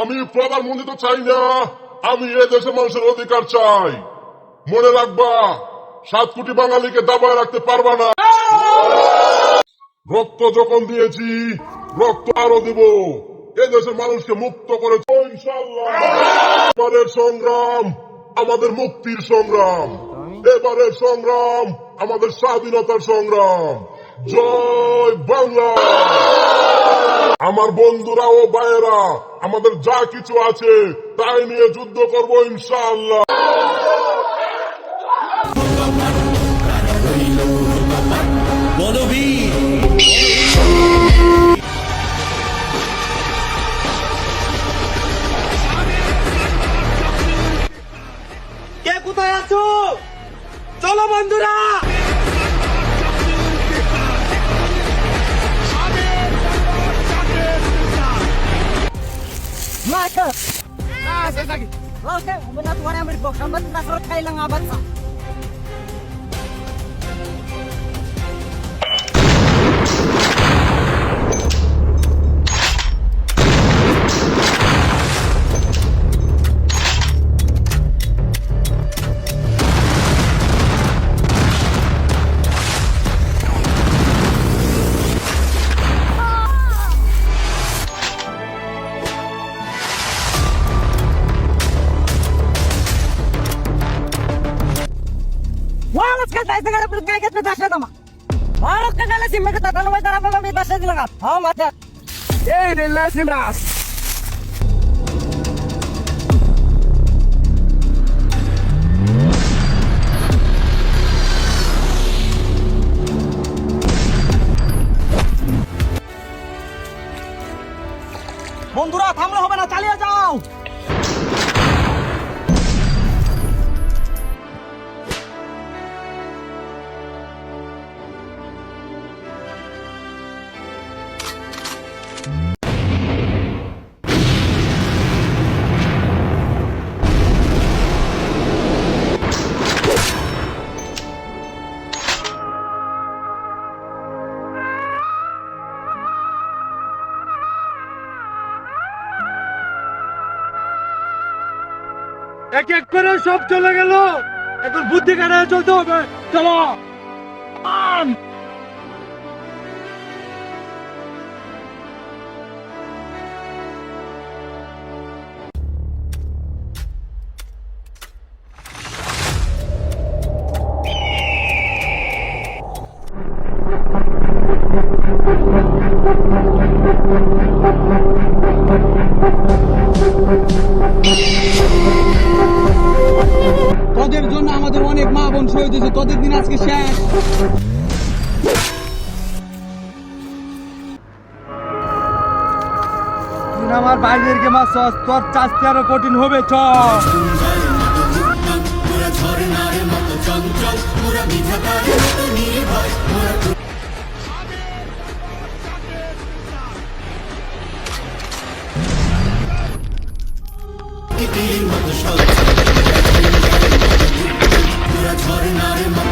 আমি প্রধানমন্ত্রী তো চাই না। আমি এ দেশের মানুষের অধিকার চাই। মনে রাখবা, সাত কোটি বাঙালিকে দাবায় রাখতে পারবা না। রক্ত যখন দিয়েছি, রক্ত আরও দিব। এ দেশের মানুষকে মুক্ত করে এবারের সংগ্রাম আমাদের মুক্তির সংগ্রাম। এবারের সংগ্রাম আমাদের স্বাধীনতার সংগ্রাম। জয় বাংলা। আমার বন্ধুরা ও ভাইয়েরা, আমাদের যা কিছু আছে তাই নিয়ে যুদ্ধ করব ইনশাআল্লাহ। কে কোথায় আছো? চলো বন্ধুরা! Mata! Ah, lagi. Okay, umuna benar tuan yang berbohong, Kambat na sarot kailang abad sa. Garap ng kagat na tasya naman. Walas ka kala simmer ka tatanong may tarap ng may tasya sila ka. Oh, mata. Eh, nila simras. বন্ধুরা থামলে হবে না চালিয়ে যাও এক এক করে সব চলে গেল। এখন বুদ্ধি কাটায় চলতে হবে। চলো। জীবন শহীদ হয়েছে তোদের দিন আজকে শেষ? আমার বাইরের কে মাছ তোর চাষতে আরও কঠিন হবে, চ। মতো not in my